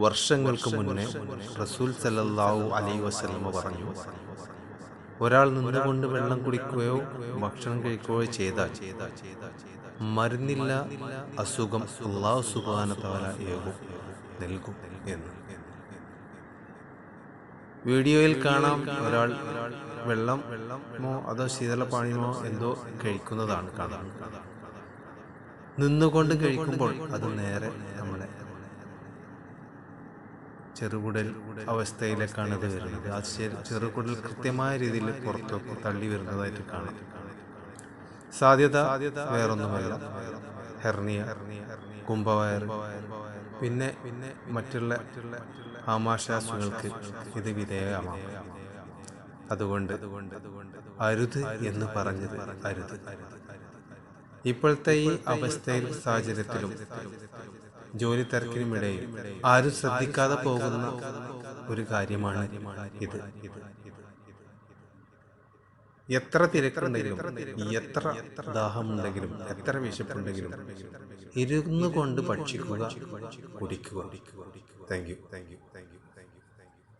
വർഷങ്ങൾക്ക് മുന്നേ റസൂൽ സല്ലല്ലാഹു അലൈ വസല്ലമ പറഞ്ഞു ഒരാൾ നിന്നുകൊണ്ട് വെള്ളം കുടിക്കുകയോ ഭക്ഷണം കഴിക്കുകയോ ചെയ്താൽ മരുന്നില്ല അസുഖം അള്ളാഹു സുബാനത്താല ഏകും നൽകും എന്ന്. വീഡിയോയിൽ കാണാം ഒരാൾ വെള്ളം വെള്ളമോ അതോ ശീതളപാനീയമോ എന്തോ കഴിക്കുന്നതാണ് കാണാം. നിന്നുകൊണ്ട് കഴിക്കുമ്പോൾ അത് നേരെ ചെറുകുടൽ അവസ്ഥയിലേക്കാണ് ഇത് വരുന്നത്. ആ ചെറുകുടൽ കൃത്യമായ രീതിയിൽ പുറത്തു തള്ളി വരുന്നതായിട്ട് കാണാം. സാധ്യത വേറൊന്നുമല്ല. ഹെർണിയ കുംഭവയർ പിന്നെ പിന്നെ മറ്റുള്ള ആമാശാസുകൾക്ക് ഇത് വിധേയമാകും. അതുകൊണ്ട് അരുത് എന്ന് പറഞ്ഞത് അരുത്. ഇപ്പോഴത്തെ ഈ അവസ്ഥയിൽ സാഹചര്യത്തിലും ജോലി തിരക്കിനുമിടയിൽ ആരും ശ്രദ്ധിക്കാതെ പോകുന്ന ഒരു കാര്യമാണ് ഇത്. എത്ര തിരക്കുണ്ടെങ്കിലും എത്ര ദാഹം ദാഹമുണ്ടെങ്കിലും എത്ര വിശപ്പുണ്ടെങ്കിലും ഇരുന്നു കൊണ്ട് ഭക്ഷിക്കുക കുടിക്കുക. Thank you thank you